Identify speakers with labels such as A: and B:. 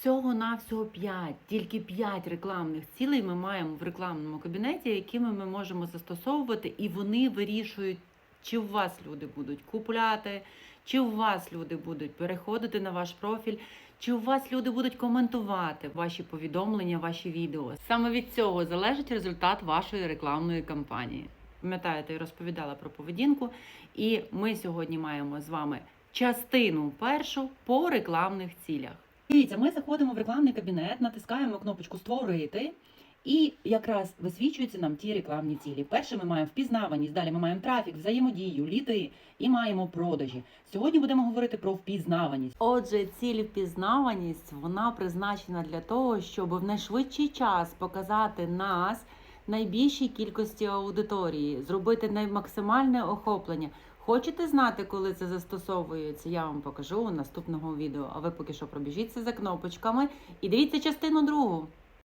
A: Всього на всього 5, тільки 5 рекламних цілей ми маємо в рекламному кабінеті, якими ми можемо застосовувати, і вони вирішують, чи у вас люди будуть купляти, чи у вас люди будуть переходити на ваш профіль, чи у вас люди будуть коментувати ваші повідомлення, ваші відео. Саме від цього залежить результат вашої рекламної кампанії. Пам'ятаєте, я розповідала про поведінку, і ми сьогодні маємо з вами частину першу по рекламних цілях. Дивіться, ми заходимо в рекламний кабінет, натискаємо кнопочку Створити. І якраз висвічуються нам ті рекламні цілі. Перше ми маємо впізнаваність, далі ми маємо трафік, взаємодію, ліди і маємо продажі. Сьогодні будемо говорити про впізнаваність. Отже, ціль впізнаваність вона призначена для того, щоб в найшвидший час показати нас найбільшій кількості аудиторії, зробити наймаксимальне охоплення. Хочете знати, коли це застосовується? Я вам покажу у наступного відео. А ви поки що пробіжіться за кнопочками і дивіться частину другу.